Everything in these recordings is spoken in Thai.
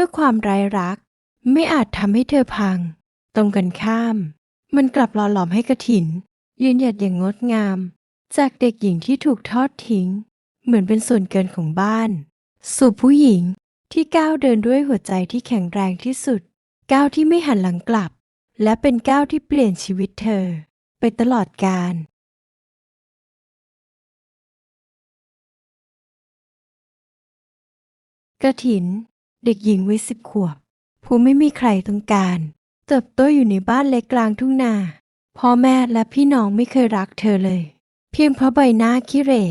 มื่อความไร้รัก ไม่อาจทำให้เธอพัง ตรงกันข้าม มันกลับหล่อหลอมให้กระถิน ยืนหยัดอย่างงดงาม จากเด็กหญิงที่ถูกทอดทิ้ง เหมือนเป็นส่วนเกินของบ้าน สู่ผู้หญิงที่ก้าวเดินด้วยหัวใจที่แข็งแรงที่สุด ก้าวที่ไม่หันหลังกลับ และเป็นก้าวที่เปลี่ยนชีวิตเธอ ไปตลอดกาลกระถิน เด็กหญิงวัยสิบขวบ ผู้ไม่มีใครต้องการ เติบโตอยู่ในบ้านเล็กกลางทุ่งนา พ่อแม่และพี่น้องไม่เคยรักเธอเลย เพียงเพราะใบหน้าขี้เหร่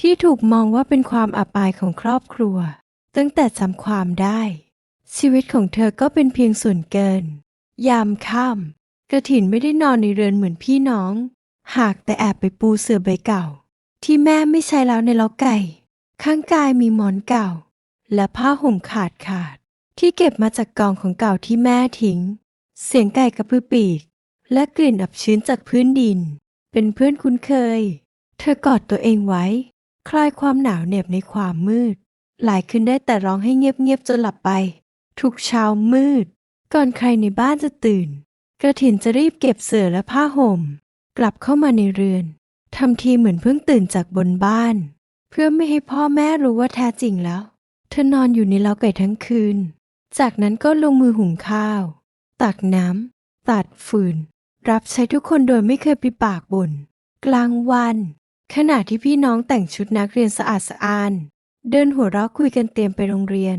ที่ถูกมองว่าเป็นความอับอายของครอบครัว ตั้งแต่จำความได้ ชีวิตของเธอก็เป็นเพียงส่วนเกิน ยามค่ำกระถินไม่ได้นอนในเรือนเหมือนพี่น้อง หากแต่แอบไปปูเสื่อใบเก่า ที่แม่ไม่ใช้แล้วในเล้าไก่ ข้างกายมีหมอนเก่า และผ้าห่มขาดขาด ที่เก็บมาจากกองของเก่าที่แม่ทิ้ง เสียงไก่กระพือปีก และกลิ่นอับชื้นจากพื้นดิน เป็นเพื่อนคุ้นเคย เธอกอดตัวเองไว้ คลายความหนาวเหน็บในความมืด หลายคืนได้แต่ร้องให้เงียบๆจนหลับไป ทุกเช้ามืด ก่อนใครในบ้านจะตื่น กระถินจะรีบเก็บเสื่อและผ้าห่ม กลับเข้ามาในเรือนทำทีเหมือนเพิ่งตื่นจากบนบ้าน เพื่อไม่ให้พ่อแม่รู้ว่าแท้จริงแล้ว เธอนอนอยู่ในเล้าไก่ทั้งคืน จากนั้นก็ลงมือหุงข้าว ตักน้ำ ตัดฟืน รับใช้ทุกคนโดยไม่เคยปิปากบ่น กลางวัน ขณะที่พี่น้องแต่งชุดนักเรียนสะอาดสะอ้าน เดินหัวเราะคุยกันเตรียมไปโรงเรียน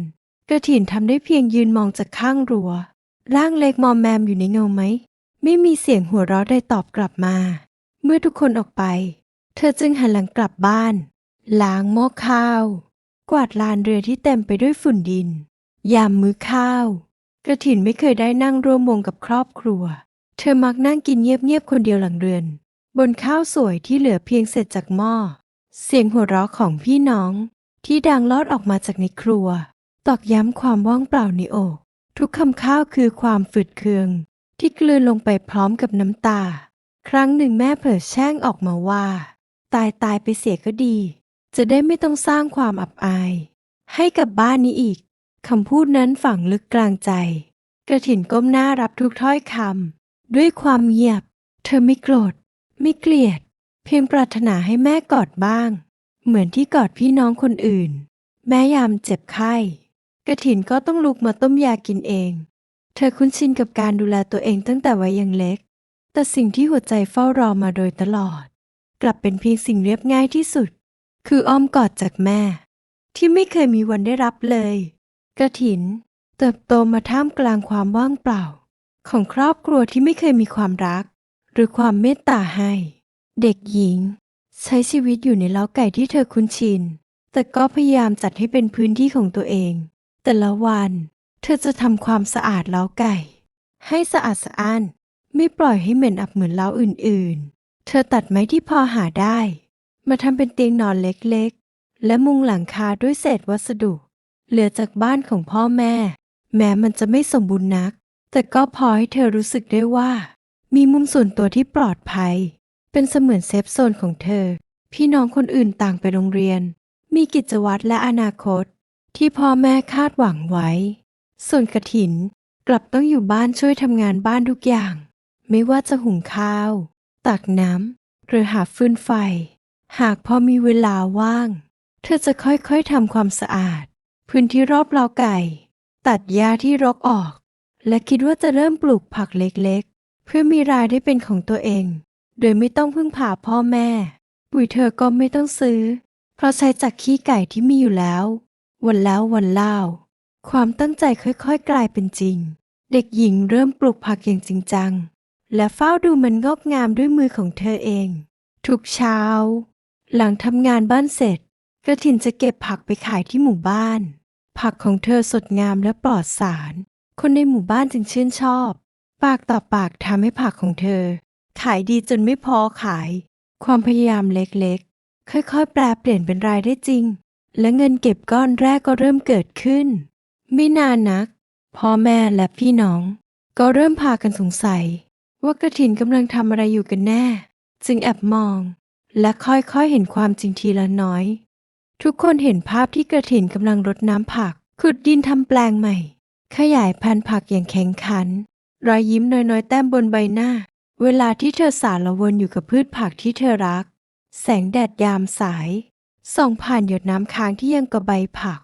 กระถินทำได้เพียงยืนมองจากข้างรัว้ว ร่างเล็กมอมแมมอยู่ในเงาไหม ไม่มีเสียงหัวเราะใดตอบกลับมา เมื่อทุกคนออกไป เธอจึงหันหลังกลับบ้าน ล้างหม้อข้าว กวาดลานเรือที่เต็มไปด้วยฝุ่นดิน ยามมื้อข้าว กระถินไม่เคยได้นั่งร่วมวงกับครอบครัว เธอมักนั่งกินเงียบๆคนเดียวหลังเรือน บนข้าวสวยที่เหลือเพียงเศษจากหม้อ เสียงหัวเราะของพี่น้อง ที่ดังลอดออกมาจากในครัว ตอกย้ำความว่างเปล่าในอก ทุกคำข้าวคือความฝืดเคือง ที่กลืนลงไปพร้อมกับน้ำตา ครั้งหนึ่งแม่เผลอแช่งออกมาว่า ตายตายไปเสียก็ดี จะได้ไม่ต้องสร้างความอับอาย ให้กับบ้านนี้อีกคำพูดนั้นฝังลึกกลางใจ กระถินก้มหน้ารับทุกถ้อยคำด้วยความเงียบ เธอไม่โกรธ ไม่เกลียด เพียงปรารถนาให้แม่กอดบ้าง เหมือนที่กอดพี่น้องคนอื่น แม้ยามเจ็บไข้ กระถินก็ต้องลุกมาต้มยากินเอง เธอคุ้นชินกับการดูแลตัวเองตั้งแต่วัยยังเล็ก แต่สิ่งที่หัวใจเฝ้ารอมาโดยตลอด กลับเป็นเพียงสิ่งเรียบง่ายที่สุด คืออ้อมกอดจากแม่ ที่ไม่เคยมีวันได้รับเลย กระถิน เติบโตมาท่ามกลางความว่างเปล่า ของครอบครัวที่ไม่เคยมีความรัก หรือความเมตตาให้ เด็กหญิง ใช้ชีวิตอยู่ในเล้าไก่ที่เธอคุ้นชิน แต่ก็พยายามจัดให้เป็นพื้นที่ของตัวเอง แต่ละวัน เธอจะทำความสะอาดเล้าไก่ ให้สะอาดสะอ้านไม่ปล่อยให้เหม็นอับเหมือนเล้าอื่นๆ เธอตัดไม้ที่พอหาได้ มาทำเป็นเตียงนอนเล็กๆ และมุงหลังคาด้วยเศษวัสดุ เหลือจากบ้านของพ่อแม่ แม้มันจะไม่สมบูรณ์นัก แต่ก็พอให้เธอรู้สึกได้ว่า มีมุมส่วนตัวที่ปลอดภัย เป็นเสมือนเซฟโซนของเธอ พี่น้องคนอื่นต่างไปโรงเรียน มีกิจวัตรและอนาคต ที่พ่อแม่คาดหวังไว้ ส่วนกระถินกลับต้องอยู่บ้านช่วยทำงานบ้านทุกอย่าง ไม่ว่าจะหุงข้าว ตักน้ำหรือหาฟืนไฟ หากพอมีเวลาว่าง เธอจะค่อยๆทำความสะอาด พื้นที่รอบเล้าไก่ ตัดหญ้าที่รกออก และคิดว่าจะเริ่มปลูกผักเล็กๆ เพื่อมีรายได้เป็นของตัวเอง โดยไม่ต้องพึ่งพาพ่อแม่ ปุ๋ยเธอก็ไม่ต้องซื้อ เพราะใช้จากขี้ไก่ที่มีอยู่แล้ว วันแล้ววันเล่า ความตั้งใจค่อยๆ กลายเป็นจริง เด็กหญิงเริ่มปลูกผักอย่างจริงจัง และเฝ้าดูมันงอกงามด้วยมือของเธอเอง ทุกเช้า หลังทำงานบ้านเสร็จ กระถินจะเก็บผักไปขายที่หมู่บ้าน ผักของเธอสดงามและปลอดสาร คนในหมู่บ้านจึงชื่นชอบ ปากต่อปากทำให้ผักของเธอ ขายดีจนไม่พอขาย ความพยายามเล็กๆ ค่อยๆ แปลเปลี่ยนเป็นรายได้จริง และเงินเก็บก้อนแรกก็เริ่มเกิดขึ้น ไม่นานนัก พ่อแม่และพี่น้อง ก็เริ่มพากันสงสัย ว่ากระถินกำลังทำอะไรอยู่กันแน่ จึงแอบมอง และค่อยๆเห็นความจริงทีละน้อย ทุกคนเห็นภาพที่กระถินกำลังรดน้ำผัก ขุดดินทำแปลงใหม่ ขยายพันธุ์ผักอย่างแข็งขัน รอยยิ้มน้อยๆ แต้มบนใบหน้า เวลาที่เธอสารวนอยู่กับพืชผักที่เธอรัก แสงแดดยามสาย ส่องผ่านหยดน้ำค้างที่ยังกับใบผัก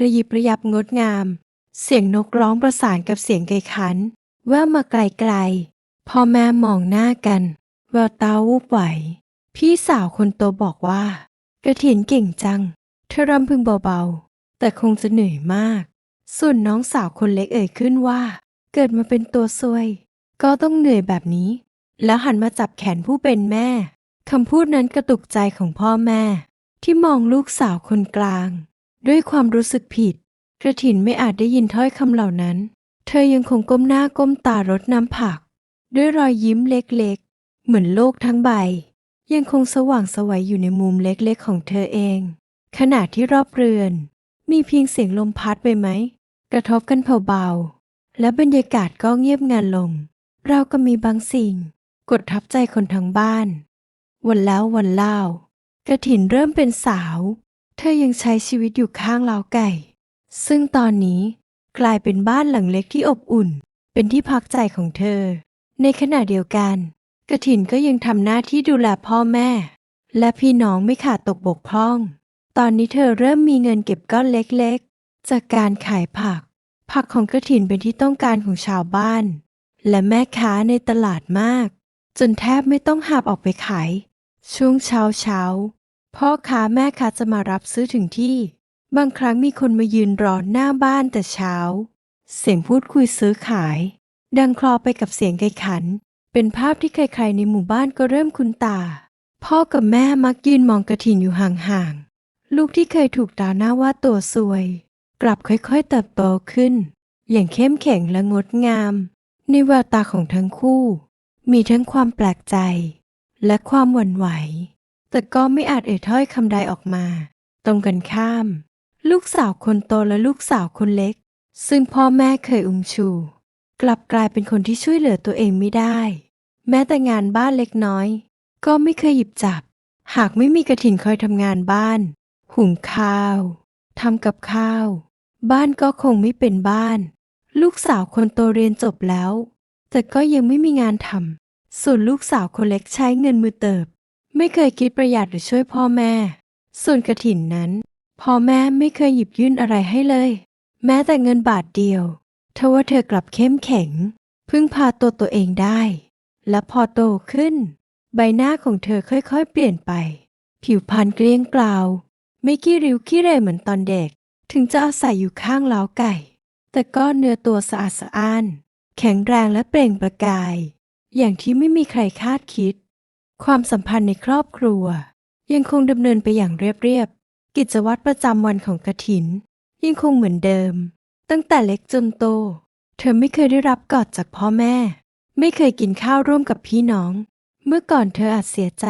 ระยิบระยับงดงาม เสียงนกร้องประสานกับเสียงไก่ขัน แววมาไกลๆพ่อแม่มองหน้ากันแววตาวูบไหว พี่สาวคนโตบอกว่า กระถินเก่งจัง เธอรำพึงเบาๆ แต่คงจะเหนื่อยมาก ส่วนน้องสาวคนเล็กเอ่ยขึ้นว่า เกิดมาเป็นตัวซวย ก็ต้องเหนื่อยแบบนี้ แล้วหันมาจับแขนผู้เป็นแม่คำพูดนั้นกระตุกใจของพ่อแม่ ที่มองลูกสาวคนกลาง ด้วยความรู้สึกผิด กระถินไม่อาจได้ยินถ้อยคำเหล่านั้น เธอยังคงก้มหน้าก้มตารดน้ำผัก ด้วยรอยยิ้มเล็กๆ เหมือนโลกทั้งใบ ยังคงสว่างสวัยอยู่ในมุมเล็กๆของเธอเอง ขณะที่รอบเรือน มีเพียงเสียงลมพัดไปไหม กระทบกันเบาๆและบรรยากาศก็เงียบงันลง เราก็มีบางสิ่ง กดทับใจคนทั้งบ้าน วันแล้ววันเล่ากระถินเริ่มเป็นสาว เธอยังใช้ชีวิตอยู่ข้างเล้าไก่ ซึ่งตอนนี้กลายเป็นบ้านหลังเล็กที่อบอุ่น เป็นที่พักใจของเธอ ในขณะเดียวกัน กระถินก็ยังทำหน้าที่ดูแลพ่อแม่ และพี่น้องไม่ขาดตกบกพร่อง ตอนนี้เธอเริ่มมีเงินเก็บก้อนเล็กๆ จากการขายผัก ผักของกระถินเป็นที่ต้องการของชาวบ้าน และแม่ค้าในตลาดมาก จนแทบไม่ต้องหาบออกไปขาย ช่วงเช้าเช้าพ่อค้าแม่ค้าจะมารับซื้อถึงที่ บางครั้งมีคนมายืนรอหน้าบ้านแต่เช้า เสียงพูดคุยซื้อขาย ดังคลอไปกับเสียงไก่ขัน เป็นภาพที่ใครๆในหมู่บ้านก็เริ่มคุ้นตา พ่อกับแม่มักยืนมองกระถินอยู่ห่างๆ ลูกที่เคยถูกด่าหน้าว่าตัวซวย กลับค่อยๆเติบโตขึ้น อย่างเข้มแข็งและงดงาม ในแววตาของทั้งคู่ มีทั้งความแปลกใจ และความหวั่นไหว แต่ก็ไม่อาจเอ่ยถ้อยคำใดออกมา ตรงกันข้าม ลูกสาวคนโตและลูกสาวคนเล็ก ซึ่งพ่อแม่เคยอุ้มชู กลับกลายเป็นคนที่ช่วยเหลือตัวเองไม่ได้ แม้แต่งานบ้านเล็กน้อย ก็ไม่เคยหยิบจับ หากไม่มีกระถินคอยทำงานบ้าน หุงข้าวทำกับข้าว บ้านก็คงไม่เป็นบ้าน ลูกสาวคนโตเรียนจบแล้ว แต่ก็ยังไม่มีงานทำส่วนลูกสาวคนเล็กใช้เงินมือเติบ ไม่เคยคิดประหยัดหรือช่วยพ่อแม่ ส่วนกระถินนั้น พ่อแม่ไม่เคยหยิบยื่นอะไรให้เลย แม้แต่เงินบาทเดียว ทว่าเธอกลับเข้มแข็ง พึ่งพาตัวตัวเองได้ และพอโตขึ้น ใบหน้าของเธอค่อยๆ เปลี่ยนไป ผิวพรรณเกลี้ยงกล่าไม่ขี้ริ้วขี้เรเหมือนตอนเด็ก ถึงจะอาศัยอยู่ข้างเล้าไก่ แต่ก็เนื้อตัวสะอาดสะอ้าน แข็งแรงและเปล่งประกาย อย่างที่ไม่มีใครคาดคิด ความสัมพันธ์ในครอบครัว ยังคงดำเนินไปอย่างเรียบๆกิจวัตรประจำวันของกระถิน ยังคงเหมือนเดิม ตั้งแต่เล็กจนโต เธอไม่เคยได้รับกอดจากพ่อแม่ ไม่เคยกินข้าวร่วมกับพี่น้อง เมื่อก่อนเธออาจเสียใจ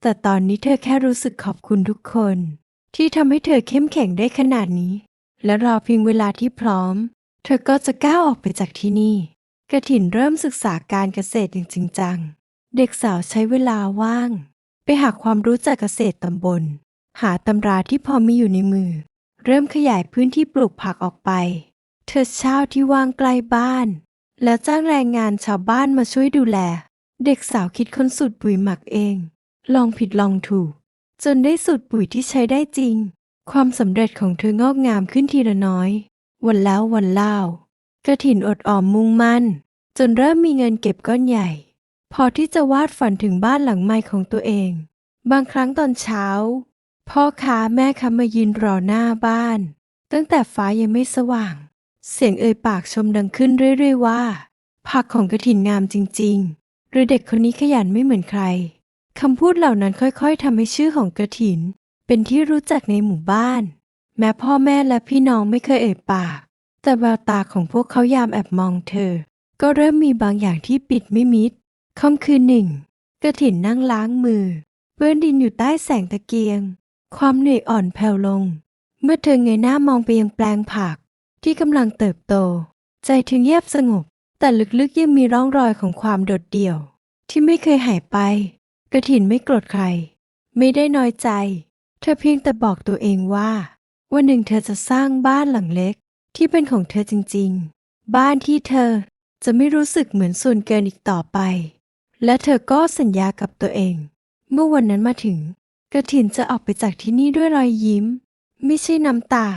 แต่ตอนนี้เธอแค่รู้สึกขอบคุณทุกคน ที่ทำให้เธอเข้มแข็งได้ขนาดนี้ และรอเพียงเวลาที่พร้อม เธอก็จะก้าวออกไปจากที่นี่กระถินเริ่มศึกษาการเกษตรอย่างจริงจัง เด็กสาวใช้เวลาว่าง ไปหาความรู้จากเกษตรตำบล หาตำราที่พอมีอยู่ในมือ เริ่มขยายพื้นที่ปลูกผักออกไป เธอเช่าที่วางใกล้บ้าน แล้วจ้างแรงงานชาวบ้านมาช่วยดูแล เด็กสาวคิดค้นสูตรปุ๋ยหมักเอง ลองผิดลองถูก จนได้สูตรปุ๋ยที่ใช้ได้จริง ความสำเร็จของเธองอกงามขึ้นทีละน้อย วันแล้ววันเล่ากระถินอดออมมุ่งมั่น จนเริ่มมีเงินเก็บก้อนใหญ่ พอที่จะวาดฝันถึงบ้านหลังใหม่ของตัวเอง บางครั้งตอนเช้า พ่อค้าแม่ค้ามายืนรอหน้าบ้าน ตั้งแต่ฟ้ายังไม่สว่าง เสียงเอ่ยปากชมดังขึ้นเรื่อยๆว่า ผักของกระถินงามจริงๆ หรือเด็กคนนี้ขยันไม่เหมือนใครคำพูดเหล่านั้นค่อยๆทำให้ชื่อของกระถิน เป็นที่รู้จักในหมู่บ้าน แม้พ่อแม่และพี่น้องไม่เคยเอ่ยปาก แต่แววตาของพวกเขายามแอบมองเธอ ก็เริ่มมีบางอย่างที่ปิดไม่มิดค่ำคืนหนึ่งกระถินนั่งล้างมือเปื้อนดินอยู่ใต้แสงตะเกียง ความเหนื่อยอ่อนแผ่วลง เมื่อเธอเงยหน้ามองไปยังแปลงผัก ที่กำลังเติบโต ใจเธอเงียบสงบ แต่ลึกๆยังมีร่องรอยของความโดดเดี่ยว ที่ไม่เคยหายไป กระถินไม่โกรธใคร ไม่ได้น้อยใจ เธอเพียงแต่บอกตัวเองว่าวันหนึ่งเธอจะสร้างบ้านหลังเล็ก ที่เป็นของเธอจริงๆ บ้านที่เธอจะไม่รู้สึกเหมือนส่วนเกินอีกต่อไป และเธอก็สัญญากับตัวเอง เมื่อวันนั้นมาถึง กระถินจะออกไปจากที่นี่ด้วยรอยยิ้ม ไม่ใช่น้ำตา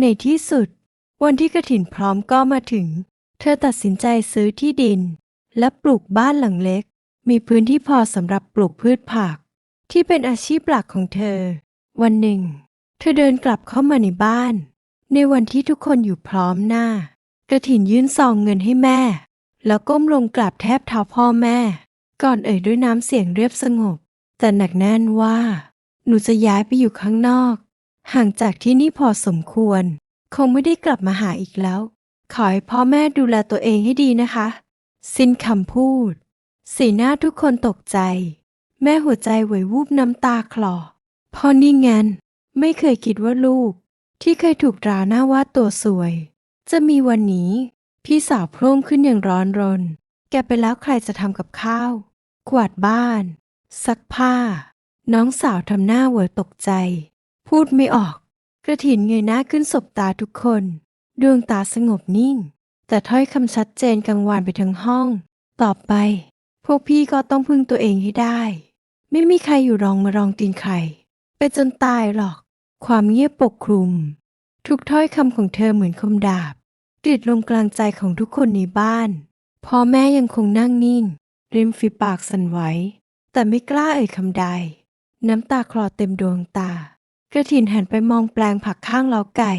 ในที่สุด วันที่กระถินพร้อมก็มาถึง เธอตัดสินใจซื้อที่ดิน และปลูกบ้านหลังเล็ก มีพื้นที่พอสำหรับปลูกพืชผัก ที่เป็นอาชีพหลักของเธอ วันหนึ่ง เธอเดินกลับเข้ามาในบ้าน ในวันที่ทุกคนอยู่พร้อมหน้า กระถินยื่นซองเงินให้แม่ แล้วก้มลงกราบแทบเท้าพ่อแม่ ก่อนเอ่ยด้วยน้ำเสียงเรียบสงบ แต่หนักแน่นว่า หนูจะย้ายไปอยู่ข้างนอก ห่างจากที่นี่พอสมควร คงไม่ได้กลับมาหาอีกแล้ว ขอให้พ่อแม่ดูแลตัวเองให้ดีนะคะ สิ้นคำพูด สีหน้าทุกคนตกใจ แม่หัวใจไหววูบน้ำตาคลอพ่อนี่งันไม่เคยคิดว่าลูก ที่เคยถูกดราหน้าว่าตัวสวย จะมีวันนี้ พี่สาวโพร่งขึ้นอย่างร้อนรน แกไปแล้วใครจะทำกับข้าว กวาดบ้าน ซักผ้า น้องสาวทำหน้าเวอตกใจ พูดไม่ออก กระถินเงยหน้าขึ้นสบตาทุกคน ดวงตาสงบนิ่ง แต่ถ้อยคำชัดเจนกังวานไปทั้งห้อง ต่อไป พวกพี่ก็ต้องพึ่งตัวเองให้ได้ ไม่มีใครอยู่รองมารองตีนใคร ไปจนตายหรอก ความเงียบปกคลุม ทุกถ้อยคำของเธอเหมือนคมดาบกรีดลงกลางใจของทุกคนในบ้าน พ่อแม่ยังคงนั่งนิ่ง ริมฝีปากสั่นไหว แต่ไม่กล้าเอ่ยคำใด น้ำตาคลอเต็มดวงตา กระถินหันไปมองแปลงผักข้างเล้าไก่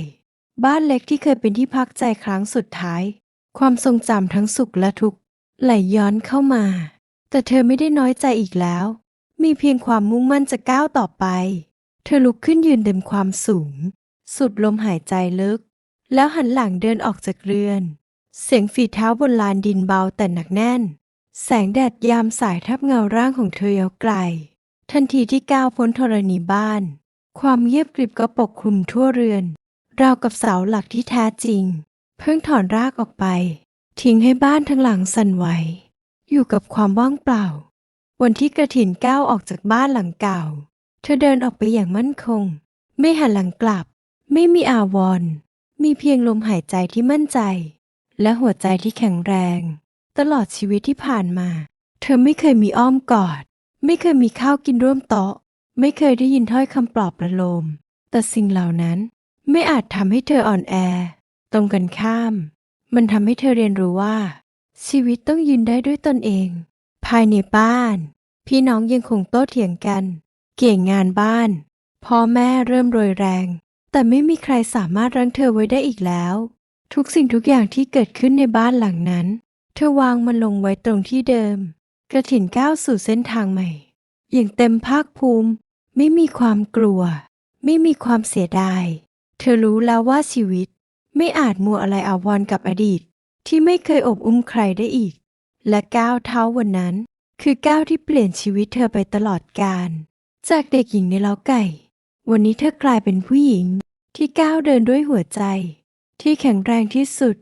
บ้านเล็กที่เคยเป็นที่พักใจครั้งสุดท้าย ความทรงจำทั้งสุขและทุกข์ไหลย้อนเข้ามา แต่เธอไม่ได้น้อยใจอีกแล้ว มีเพียงความมุ่งมั่นจะก้าวต่อไป เธอลุกขึ้นยืนเต็มความสูง สุดลมหายใจลึก แล้วหันหลังเดินออกจากเรือน เสียงฝีเท้าบนลานดินเบาแต่หนักแน่น แสงแดดยามสายทับเงาร่างของเธอยาวไกล ทันทีที่ก้าวพ้นธรณีบ้าน ความเงียบกริบก็ปกคลุมทั่วเรือน ราวกับเสาหลักที่แท้จริง เพิ่งถอนรากออกไป ทิ้งให้บ้านทั้งหลังสั่นไหว อยู่กับความว่างเปล่า วันที่กระถินก้าวออกจากบ้านหลังเก่า เธอเดินออกไปอย่างมั่นคง ไม่หันหลังกลับ ไม่มีอาวรณ์มีเพียงลมหายใจที่มั่นใจ และหัวใจที่แข็งแรง ตลอดชีวิตที่ผ่านมา เธอไม่เคยมีอ้อมกอด ไม่เคยมีข้าวกินร่วมโต๊ะ ไม่เคยได้ยินถ้อยคำปลอบประโลม แต่สิ่งเหล่านั้นไม่อาจทำให้เธออ่อนแอ ตรงกันข้าม มันทำให้เธอเรียนรู้ว่า ชีวิตต้องยืนได้ด้วยตนเอง ภายในบ้าน พี่น้องยังคงโต้เถียงกัน เกี่ยงงานบ้านพ่อแม่เริ่มโรยแรง แต่ไม่มีใครสามารถรั้งเธอไว้ได้อีกแล้ว ทุกสิ่งทุกอย่างที่เกิดขึ้นในบ้านหลังนั้น เธอวางมันลงไว้ตรงที่เดิม กระถินก้าวสู่เส้นทางใหม่ อย่างเต็มภาคภูมิ ไม่มีความกลัว ไม่มีความเสียดาย เธอรู้แล้วว่าชีวิต ไม่อาจมัวอะไรอาวรกับอดีต ที่ไม่เคยอบอุ้มใครได้อีก และก้าวเท้าวันนั้น คือก้าวที่เปลี่ยนชีวิตเธอไปตลอดกาลจากเด็กหญิงในเล้าไก่ วันนี้เธอกลายเป็นผู้หญิงที่ก้าวเดินด้วยหัวใจ ที่แข็งแรงที่สุด